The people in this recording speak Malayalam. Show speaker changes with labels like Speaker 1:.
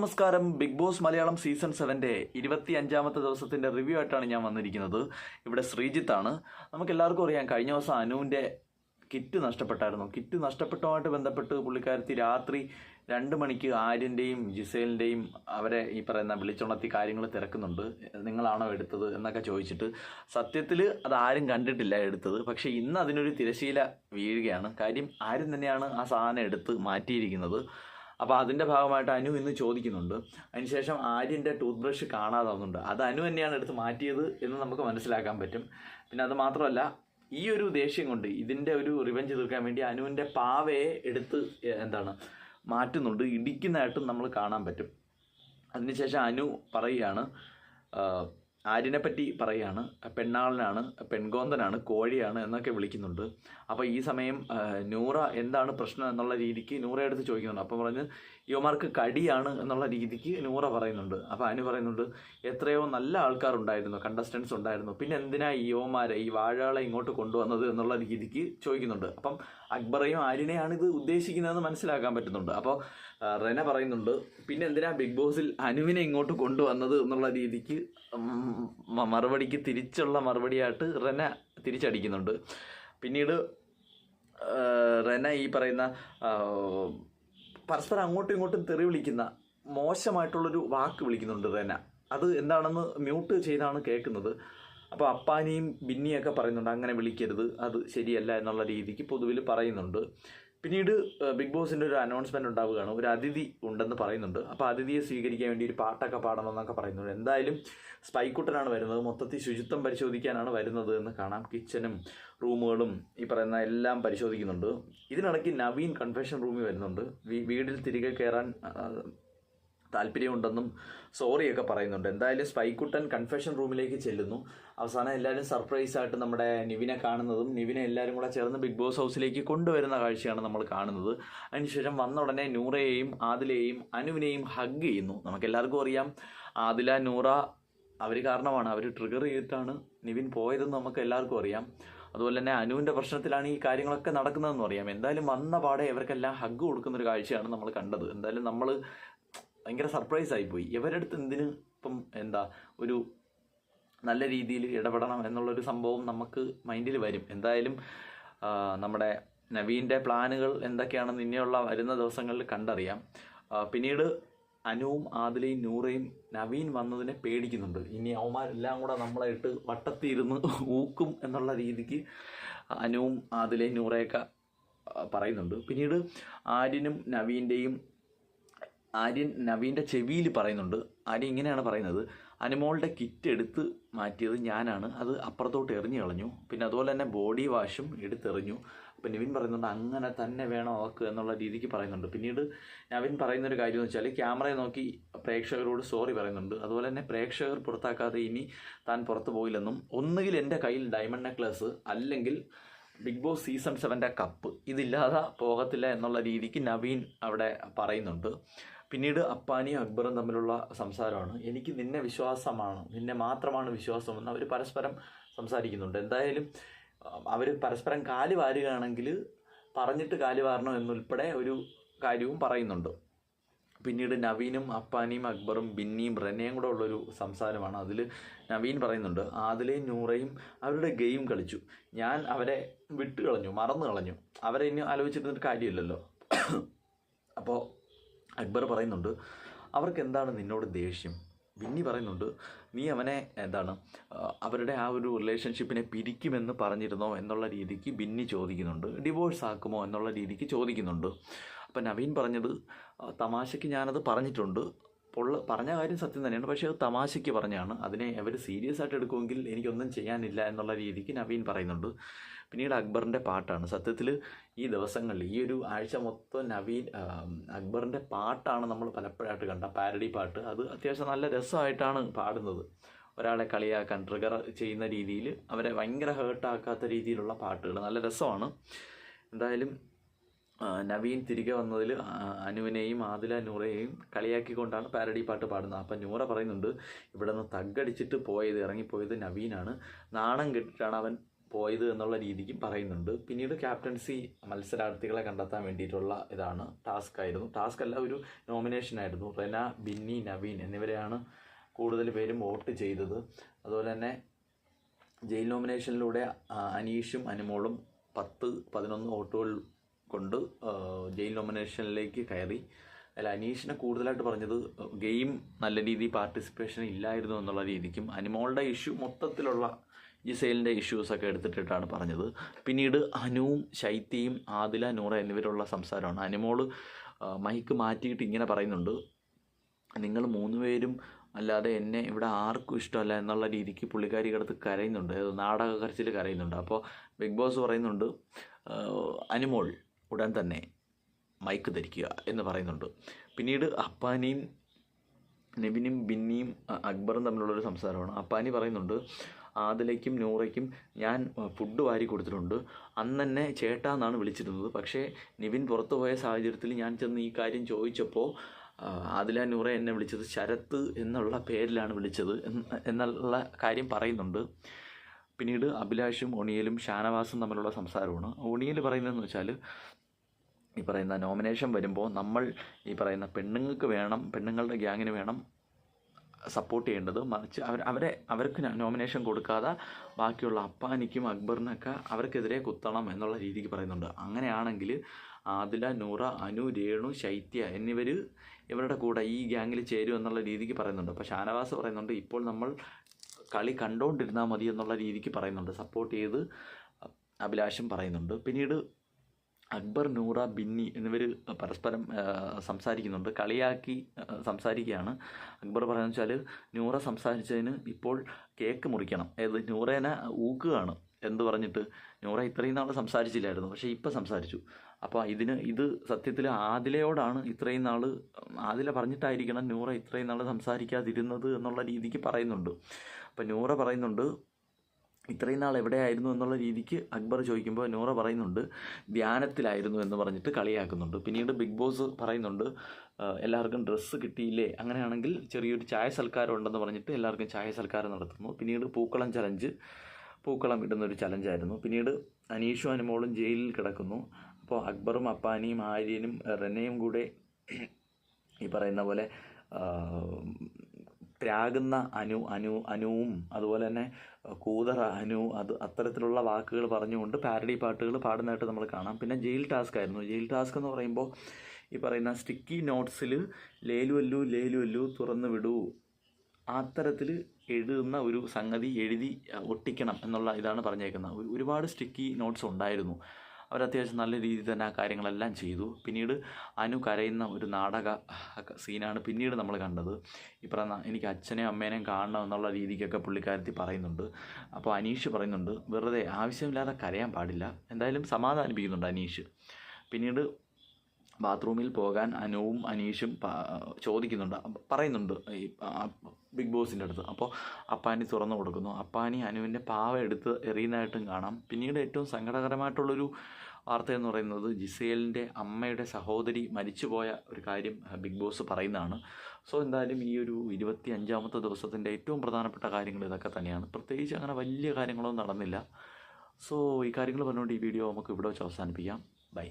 Speaker 1: നമസ്കാരം. ബിഗ് ബോസ് മലയാളം സീസൺ സെവന്റെ ഇരുപത്തി അഞ്ചാമത്തെ ദിവസത്തിന്റെ റിവ്യൂ ആയിട്ടാണ് ഞാൻ വന്നിരിക്കുന്നത്. ഇവിടെ ശ്രീജിത്താണ്. നമുക്ക് എല്ലാവർക്കും അറിയാം കഴിഞ്ഞ ദിവസം അനുവിന്റെ കിറ്റ് നഷ്ടപ്പെട്ടായിരുന്നു. കിറ്റ് നഷ്ടപ്പെട്ടതുമായിട്ട് ബന്ധപ്പെട്ട് പുള്ളിക്കാരത്തി രാത്രി രണ്ട് മണിക്ക് ആര്യന്റെയും ജിസേലിന്റെയും അവരെ ഈ പറയുന്ന വിളിച്ചുണർത്തി കാര്യങ്ങൾ തിരക്കുന്നുണ്ട്. നിങ്ങളാണോ എടുത്തത് എന്നൊക്കെ ചോദിച്ചിട്ട് സത്യത്തിൽ അത് ആരും കണ്ടിട്ടില്ല എടുത്തത്. പക്ഷേ ഇന്ന് അതിനൊരു തിരശീല വീഴുകയാണ്. കാര്യം ആരും തന്നെയാണ് ആ സാധനം എടുത്ത് മാറ്റിയിരിക്കുന്നത്. അപ്പോൾ അതിന്റെ ഭാഗമായിട്ട് അനു ഇന്ന് ചോദിക്കുന്നുണ്ട്. അതിനുശേഷം ആര്യന്റെ ടൂത്ത് ബ്രഷ് കാണാതാവുന്നുണ്ട് അത് അനു തന്നെയാണ് എടുത്ത് മാറ്റിയത് എന്ന് നമുക്ക് മനസ്സിലാക്കാൻ പറ്റും. പിന്നെ അത് മാത്രമല്ല ഈ ഒരു ദേഷ്യം കൊണ്ട് ഇതിന്റെ ഒരു റിവെഞ്ച് തീർക്കാൻ വേണ്ടി അനുവിന്റെ പാവയെ എടുത്ത് എന്താണ് മാറ്റുന്നുണ്ട്. ഇടിക്കുന്നതായിട്ടും നമ്മൾ കാണാൻ പറ്റും. അതിനുശേഷം അനു പറയുകയാണ് ആര്യനെ പറ്റി പറയുകയാണ് പെണ്ണാളനാണ് പെൺകോന്തനാണ് കോഴിയാണ് എന്നൊക്കെ വിളിക്കുന്നുണ്ട്. അപ്പോൾ ഈ സമയം നൂറ എന്താണ് പ്രശ്നം എന്നുള്ള രീതിക്ക് നൂറ എടുത്ത് ചോദിക്കുന്നുണ്ട്. അപ്പോൾ പറഞ്ഞ് യുവമാർക്ക് കടിയാണ് എന്നുള്ള രീതിക്ക് നൂറ പറയുന്നുണ്ട്. അപ്പോൾ അനു പറയുന്നുണ്ട് എത്രയോ നല്ല ആൾക്കാരുണ്ടായിരുന്നു കണ്ടസ്റ്റൻസ് ഉണ്ടായിരുന്നു. പിന്നെ എന്തിനാ ഈ യുവമാരെ ഈ വാഴകളെ ഇങ്ങോട്ട് കൊണ്ടുവന്നത് എന്നുള്ള രീതിക്ക് ചോദിക്കുന്നുണ്ട്. അപ്പം അക്ബറയും ആര്യനെയാണ് ഇത് ഉദ്ദേശിക്കുന്നതെന്ന് മനസ്സിലാക്കാൻ പറ്റുന്നുണ്ട്. അപ്പോൾ റെന പറയുന്നുണ്ട് പിന്നെ എന്തിനാ ബിഗ് ബോസിൽ അനുവിനെ ഇങ്ങോട്ട് കൊണ്ടുവന്നത് എന്നുള്ള രീതിക്ക് മറുപടിക്ക് തിരിച്ചുള്ള മറുപടിയായിട്ട് റെന തിരിച്ചടിക്കുന്നുണ്ട്. പിന്നീട് റെന ഈ പറയുന്ന പരസ്പരം അങ്ങോട്ടും ഇങ്ങോട്ടും തെറി വിളിക്കുന്ന മോശമായിട്ടുള്ളൊരു വാക്ക് വിളിക്കുന്നുണ്ട് റെന. അത് എന്താണെന്ന് മ്യൂട്ട് ചെയ്താണ് കേൾക്കുന്നത്. അപ്പോൾ അപ്പാനിയും ബിന്നിയൊക്കെ പറയുന്നുണ്ട് അങ്ങനെ വിളിക്കരുത് അത് ശരിയല്ല എന്നുള്ള രീതിക്ക് പൊതുവിൽ പറയുന്നുണ്ട്. പിന്നീട് ബിഗ് ബോസിന്റെ ഒരു അനൗൺസ്മെന്റ് ഉണ്ടാവുകയാണ്. ഒരു അതിഥി ഉണ്ടെന്ന് പറയുന്നുണ്ട്. അപ്പോൾ അതിഥിയെ സ്വീകരിക്കാൻ വേണ്ടി ഒരു പാട്ടൊക്കെ പാടണം എന്നൊക്കെ പറയുന്നുണ്ട്. എന്തായാലും സ്പൈക്കുട്ടനാണ് വരുന്നത്. മൊത്തത്തിൽ ശുചിത്വം പരിശോധിക്കാനാണ് വരുന്നത് എന്ന് കാണാം. കിച്ചനും റൂമുകളും ഈ പറയുന്ന എല്ലാം പരിശോധിക്കുന്നുണ്ട്. ഇതിനിടയ്ക്ക് നവീൻ കൺഫെഷൻ റൂമിൽ വരുന്നുണ്ട്. വീ- വീട്ടിൽ തിരികെ കയറാൻ താല്പര്യമുണ്ടെന്നും സോറിയൊക്കെ പറയുന്നുണ്ട്. എന്തായാലും സ്പൈക്കുട്ടൻ കൺഫെഷൻ റൂമിലേക്ക് ചെല്ലുന്നു. അവസാനം എല്ലാവരും സർപ്രൈസ് ആയിട്ട് നമ്മുടെ നിവിനെ കാണുന്നതും നിവിനെ എല്ലാവരും കൂടെ ചേർന്ന് ബിഗ് ബോസ് ഹൗസിലേക്ക് കൊണ്ടുവരുന്ന കാഴ്ചയാണ് നമ്മൾ കാണുന്നത്. അതിനുശേഷം വന്ന ഉടനെ നൂറയെയും ആദിലയെയും അനുവിനെയും ഹഗ് ചെയ്യുന്നു. നമുക്ക് എല്ലാവർക്കും അറിയാം ആദില നൂറ അവർ കാരണമാണ്. അവർ ട്രിഗർ ചെയ്തിട്ടാണ് നിവിൻ പോയതെന്ന് നമുക്ക് എല്ലാവർക്കും അറിയാം. അതുപോലെ തന്നെ അനുവിന്റെ പ്രശ്നത്തിലാണ് ഈ കാര്യങ്ങളൊക്കെ നടക്കുന്നതെന്ന് അറിയാം. എന്തായാലും വന്ന പാടെ ഇവർക്കെല്ലാം ഹഗ് കൊടുക്കുന്ന ഒരു കാഴ്ചയാണ് നമ്മൾ കണ്ടത്. എന്തായാലും നമ്മൾ ഭയങ്കര സർപ്രൈസ് ആയിപ്പോയി ഇവരടുത്ത് എന്തിന് ഇപ്പം എന്താ ഒരു നല്ല രീതിയിൽ ഇടപെടണം എന്നുള്ളൊരു സംഭവം നമുക്ക് മൈൻഡിൽ വരും. എന്തായാലും നമ്മുടെ നവീന്റെ പ്ലാനുകൾ എന്തൊക്കെയാണെന്ന് ഇനിയുള്ള വരുന്ന ദിവസങ്ങളിൽ കണ്ടറിയാം. പിന്നീട് അനുവും ആദിലയും നൂറയും നവീൻ വന്നതിനെ പേടിക്കുന്നുണ്ട്. ഇനി അവന്മാരെല്ലാം കൂടെ നമ്മളായിട്ട് വട്ടത്തിയിരുന്ന് ഊക്കും എന്നുള്ള രീതിക്ക് അനുവും ആദിലയും നൂറയൊക്കെ പറയുന്നുണ്ട്. പിന്നീട് ആര്യനും നവീന്റെയും ആര്യൻ നവീന്റെ ചെവിയിൽ പറയുന്നുണ്ട്. ആര്യൻ ഇങ്ങനെയാണ് പറയുന്നത്. അനുമോളുടെ കിറ്റ് എടുത്ത് മാറ്റിയത് ഞാനാണ്. അത് അപ്പുറത്തോട്ട് എറിഞ്ഞു കളഞ്ഞു. പിന്നെ അതുപോലെ തന്നെ ബോഡി വാഷും എടുത്തെറിഞ്ഞു. അപ്പം നവീൻ പറയുന്നുണ്ട് അങ്ങനെ തന്നെ വേണം അവക്ക് എന്നുള്ള രീതിക്ക് പറയുന്നുണ്ട്. പിന്നീട് നവീൻ പറയുന്നൊരു കാര്യം എന്ന് വെച്ചാൽ ക്യാമറയെ നോക്കി പ്രേക്ഷകരോട് സോറി പറയുന്നുണ്ട്. അതുപോലെ തന്നെ പ്രേക്ഷകർ പുറത്താക്കാതെ ഇനി താൻ പുറത്തു പോയില്ലെന്നും ഒന്നുകിൽ എന്റെ കയ്യിൽ ഡയമണ്ട് നെക്ലസ് അല്ലെങ്കിൽ ബിഗ് ബോസ് സീസൺ സെവന്റെ കപ്പ് ഇതില്ലാതെ പോകത്തില്ല എന്നുള്ള രീതിക്ക് നവീൻ അവിടെ പറയുന്നുണ്ട്. പിന്നീട് അപ്പാനിയും അക്ബറും തമ്മിലുള്ള സംസാരമാണ്. എനിക്ക് നിന്നെ വിശ്വാസമാണ്. നിന്നെ മാത്രമാണ് വിശ്വാസമെന്ന് അവർ പരസ്പരം സംസാരിക്കുന്നുണ്ട്. എന്തായാലും അവർ പരസ്പരം കാൽ വാരുകയാണെങ്കിൽ പറഞ്ഞിട്ട് കാൽ വാരണം എന്നുൾപ്പെടെ ഒരു കാര്യവും പറയുന്നുണ്ട്. പിന്നീട് നവീനും അപ്പാനിയും അക്ബറും ബിന്നിയും റെനയും കൂടെ ഉള്ളൊരു സംസാരമാണ്. അതിൽ നവീൻ പറയുന്നുണ്ട് ആദിലയും നൂറയും അവരുടെ ഗെയിം കളിച്ചു. ഞാൻ അവരെ വിട്ട് കളഞ്ഞു മറന്നു കളഞ്ഞു അവരെ ഇനി ആലോചിച്ചിരുന്നൊരു കാര്യമില്ലല്ലോ. അപ്പോൾ അക്ബർ പറയുന്നുണ്ട് അവർക്ക് എന്താണ് നിന്നോട് ദേഷ്യം? വിന്നി പറയുന്നുണ്ട് നീ അവനെ എന്താണ് അവരുടെ ആ ഒരു റിലേഷൻഷിപ്പിനെ പിരിക്കുമെന്ന് പറഞ്ഞിരുന്നോ എന്നുള്ള രീതിക്ക് ബിന്നി ചോദിക്കുന്നുണ്ട് ഡിവോഴ്സ് ആക്കുമോ എന്നുള്ള രീതിക്ക് ചോദിക്കുന്നുണ്ട്. അപ്പം നവീൻ പറഞ്ഞത് തമാശയ്ക്ക് ഞാനത് പറഞ്ഞിട്ടുണ്ട് പൊള്ള പറഞ്ഞ കാര്യം സത്യം തന്നെയാണ്. പക്ഷേ അത് തമാശയ്ക്ക് പറഞ്ഞാണ്. അതിനെ അവർ സീരിയസ് ആയിട്ട് എടുക്കുമെങ്കിൽ എനിക്കൊന്നും ചെയ്യാനില്ല എന്നുള്ള രീതിക്ക് നവീൻ പറയുന്നുണ്ട്. പിന്നീട് അക്ബറിന്റെ പാട്ടാണ്. സത്യത്തിൽ ഈ ദിവസങ്ങളിൽ ഈ ഒരു ആഴ്ച മൊത്തം നവീൻ അക്ബറിന്റെ പാട്ടാണ് നമ്മൾ പലപ്പോഴായിട്ട് കണ്ട പാരഡി പാട്ട്. അത് അത്യാവശ്യം നല്ല രസമായിട്ടാണ് പാടുന്നത്. ഒരാളെ കളിയാക്കാൻ ട്രിഗർ ചെയ്യുന്ന രീതിയിൽ അവരെ ഭയങ്കര ഹേർട്ടാക്കാത്ത രീതിയിലുള്ള പാട്ടുകൾ. നല്ല രസമാണ്. എന്തായാലും നവീൻ തിരികെ വന്നതിൽ അനുവിനെയും ആദില നൂറയെയും കളിയാക്കിക്കൊണ്ടാണ് പാരഡി പാട്ട് പാടുന്നത്. അപ്പം നൂറ പറയുന്നുണ്ട് ഇവിടെ നിന്ന് തగ్గടിച്ചിട്ട് പോയത് ഇറങ്ങിപ്പോയത് നവീനാണ്. നാണം കെട്ടിട്ടാണ് അവൻ പോയത് എന്നുള്ള രീതിക്കും പറയുന്നുണ്ട്. പിന്നീട് ക്യാപ്റ്റൻസി മത്സരാർത്ഥികളെ കണ്ടെത്താൻ വേണ്ടിയിട്ടുള്ള ഇതാണ് ടാസ്ക് ആയിരുന്നു. ടാസ്ക് അല്ല ഒരു നോമിനേഷൻ ആയിരുന്നു. റെന ബിന്നി നവീൻ എന്നിവരെയാണ് കൂടുതൽ പേരും വോട്ട് ചെയ്തത്. അതുപോലെ തന്നെ ജയിൽ നോമിനേഷനിലൂടെ അനീഷും അനുമോളും പത്ത് പതിനൊന്ന് വോട്ടുകൾ കൊണ്ട് ജയിൽ നോമിനേഷനിലേക്ക് കയറി. അതിൽ അനീഷിനെ കൂടുതലായിട്ട് പറഞ്ഞത് ഗെയിം നല്ല രീതിയിൽ പാർട്ടിസിപ്പേഷൻ ഇല്ലായിരുന്നു എന്നുള്ള രീതിക്കും അനിമോളുടെ ഇഷ്യൂ മൊത്തത്തിലുള്ള ജിസൈലിന്റെ ഇഷ്യൂസൊക്കെ എടുത്തിട്ടിട്ടാണ് പറഞ്ഞത്. പിന്നീട് അനുവും ശൈത്യയും ആദില നൂറ എന്നിവരുള്ള സംസാരമാണ്. അനിമോൾ മൈക്ക് മാറ്റിയിട്ട് ഇങ്ങനെ പറയുന്നുണ്ട്. നിങ്ങൾ മൂന്ന് പേരും അല്ലാതെ എന്നെ ഇവിടെ ആർക്കും ഇഷ്ടമല്ല എന്നുള്ള രീതിക്ക് പുള്ളിക്കാരി കിടത്ത് കരയുന്നുണ്ട്. നാടക കരച്ചിൽ കരയുന്നുണ്ട്. അപ്പോൾ ബിഗ് ബോസ് പറയുന്നുണ്ട് അനുമോൾ ഉടൻ തന്നെ മൈക്ക് ധരിക്കുക എന്ന് പറയുന്നുണ്ട്. പിന്നീട് അപ്പാനിയും നെബിനും ബിന്നിയും അക്ബറും തമ്മിലുള്ളൊരു സംസാരമാണ്. അപ്പാനി പറയുന്നുണ്ട് ആദിലയ്ക്കും നൂറയ്ക്കും ഞാൻ ഫുഡ് വാരി കൊടുത്തിട്ടുണ്ട്. അന്ന് തന്നെ ചേട്ടാ എന്നാണ് വിളിച്ചിരുന്നത്. പക്ഷേ നിവിൻ പുറത്തു പോയ സാഹചര്യത്തിൽ ഞാൻ ചെന്ന് ഈ കാര്യം ചോദിച്ചപ്പോൾ ആദില നൂറ എന്നെ വിളിച്ചത് ശരത്ത് എന്നുള്ള പേരിലാണ് വിളിച്ചത് എന്നുള്ള കാര്യം പറയുന്നുണ്ട്. പിന്നീട് അഭിലാഷും ഒണിയലും ഷാനവാസും തമ്മിലുള്ള സംസാരമാണ്. ഒണിയൽ പറയുന്നതെന്ന് വെച്ചാൽ ഈ പറയുന്ന നോമിനേഷൻ വരുമ്പോൾ നമ്മൾ ഈ പറയുന്ന പെണ്ണുങ്ങൾക്ക് വേണം പെണ്ണുങ്ങളുടെ ഗ്യാങ്ങിന് വേണം സപ്പോർട്ട് ചെയ്യേണ്ടത് മറിച്ച് അവർ അവരെ അവർക്ക് നോമിനേഷൻ കൊടുക്കാതെ ബാക്കിയുള്ള അപ്പാനിക്കും അക്ബറിനൊക്കെ അവർക്കെതിരെ കുത്തണം എന്നുള്ള രീതിക്ക് പറയുന്നുണ്ട്. അങ്ങനെയാണെങ്കിൽ ആദില നൂറ അനു രേണു ശൈത്യ എന്നിവർ ഇവരുടെ കൂടെ ഈ ഗ്യാങ്ങിൽ ചേരും എന്നുള്ള രീതിക്ക് പറയുന്നുണ്ട്. അപ്പോൾ ഷാനവാസ് പറയുന്നുണ്ട് ഇപ്പോൾ നമ്മൾ കളി കണ്ടുകൊണ്ടിരുന്നാൽ മതി എന്നുള്ള രീതിക്ക് പറയുന്നുണ്ട്. സപ്പോർട്ട് ചെയ്ത് അഭിലാഷം പറയുന്നുണ്ട്. പിന്നീട് അക്ബർ നൂറ ബിന്നി എന്നിവർ പരസ്പരം സംസാരിക്കുന്നുണ്ട്. കളിയാക്കി സംസാരിക്കുകയാണ്. അക്ബർ പറയുന്നത് വെച്ചാൽ നൂറ സംസാരിച്ചതിന് ഇപ്പോൾ കേക്ക് മുറിക്കണം. അതായത് നൂറേനെ ഊക്കുകയാണ്. എന്ന് പറഞ്ഞിട്ട്? നൂറ ഇത്രയും നാൾ സംസാരിച്ചില്ലായിരുന്നു. പക്ഷേ ഇപ്പം സംസാരിച്ചു. അപ്പോൾ ഇതിന് ഇത് സത്യത്തിൽ ആദിലയോടാണ് ഇത്രയും നാൾ ആദില പറഞ്ഞിട്ടായിരിക്കണം നൂറ ഇത്രയും നാൾ സംസാരിക്കാതിരുന്നത് എന്നുള്ള രീതിക്ക് പറയുന്നുണ്ട്. അപ്പം നൂറ പറയുന്നുണ്ട് ഇത്രയും നാൾ എവിടെയായിരുന്നു എന്നുള്ള രീതിക്ക് അക്ബർ ചോദിക്കുമ്പോൾ നൂറ പറയുന്നുണ്ട് ധ്യാനത്തിലായിരുന്നു എന്ന് പറഞ്ഞിട്ട് കളിയാക്കുന്നുണ്ട്. പിന്നീട് ബിഗ് ബോസ് പറയുന്നുണ്ട് എല്ലാവർക്കും ഡ്രസ്സ് കിട്ടിയില്ലേ? അങ്ങനെയാണെങ്കിൽ ചെറിയൊരു ചായ സൽക്കാരം ഉണ്ടെന്ന് പറഞ്ഞിട്ട് എല്ലാവർക്കും ചായ സൽക്കാരം നടത്തുന്നു. പിന്നീട് പൂക്കളം ചലഞ്ച് പൂക്കളം ഇടുന്ന ഒരു ചലഞ്ചായിരുന്നു പിന്നീട് അനീഷും അനുമോളും ജയിലിൽ കിടക്കുന്നു. അപ്പോൾ അക്ബറും അപ്പാനിയും ആര്യനും റെനയും കൂടെ ഈ പറയുന്ന പോലെ പ്രാകുന്ന അനു അനു അനുവും അതുപോലെ തന്നെ കൂതറ അനു അത് അത്തരത്തിലുള്ള വാക്കുകൾ പറഞ്ഞുകൊണ്ട് പാരഡി പാട്ടുകൾ പാടുന്നതായിട്ട് നമ്മൾ കാണാം. പിന്നെ ജയിൽ ടാസ്ക് ആയിരുന്നു. ജയിൽ ടാസ്ക് എന്ന് പറയുമ്പോൾ ഈ പറയുന്ന സ്റ്റിക്കി നോട്ട്സിൽ ലേലുവല്ലു ലേലുവല്ലു തുറന്നു വിടൂ അത്തരത്തിൽ എഴുതുന്ന ഒരു സംഗതി എഴുതി ഒട്ടിക്കണം എന്നുള്ള ഇതാണ് പറഞ്ഞേക്കുന്നത്. ഒരുപാട് സ്റ്റിക്കി നോട്ട്സ് ഉണ്ടായിരുന്നു. അവർ അത്യാവശ്യം നല്ല രീതിയിൽ തന്നെ ആ കാര്യങ്ങളെല്ലാം ചെയ്തു. പിന്നീട് അനു കരയുന്ന ഒരു നാടക സീനാണ് പിന്നീട് നമ്മൾ കണ്ടത്. ഇപ്പം എനിക്ക് അച്ഛനെയും അമ്മേനെയും കാണണം എന്നുള്ള രീതിക്കൊക്കെ പുള്ളിക്കാരത്തി പറയുന്നുണ്ട്. അപ്പോൾ അനീഷ് പറയുന്നുണ്ട് വെറുതെ ആവശ്യമില്ലാതെ കരയാൻ പാടില്ല. എന്തായാലും സമാധാനിപ്പിക്കുന്നുണ്ട് അനീഷ്. പിന്നീട് ബാത്റൂമിൽ പോകാൻ അനുവും അനീഷും ചോദിക്കുന്നുണ്ട്. പറയുന്നുണ്ട് ഈ ബിഗ് ബോസിന്റെ അടുത്ത്. അപ്പോൾ അപ്പാനി തുറന്നു കൊടുക്കുന്നു. അപ്പാനി അനുവിന്റെ പാവ എടുത്ത് എറിയുന്നതായിട്ടും കാണാം. പിന്നീട് ഏറ്റവും സങ്കടകരമായിട്ടുള്ളൊരു വാർത്ത എന്ന് പറയുന്നത് ജിസേലിന്റെ അമ്മയുടെ സഹോദരി മരിച്ചുപോയ ഒരു കാര്യം ബിഗ് ബോസ് പറയുന്നതാണ്. സോ എന്തായാലും ഈ ഒരു ഇരുപത്തി അഞ്ചാമത്തെ ദിവസത്തിന്റെ ഏറ്റവും പ്രധാനപ്പെട്ട കാര്യങ്ങൾ ഇതൊക്കെ തന്നെയാണ്. പ്രത്യേകിച്ച് അങ്ങനെ വലിയ കാര്യങ്ങളൊന്നും നടന്നില്ല. സോ ഈ കാര്യങ്ങൾ പറഞ്ഞുകൊണ്ട് ഈ വീഡിയോ നമുക്ക് ഇവിടെ വെച്ച് അവസാനിപ്പിക്കാം. ബൈ.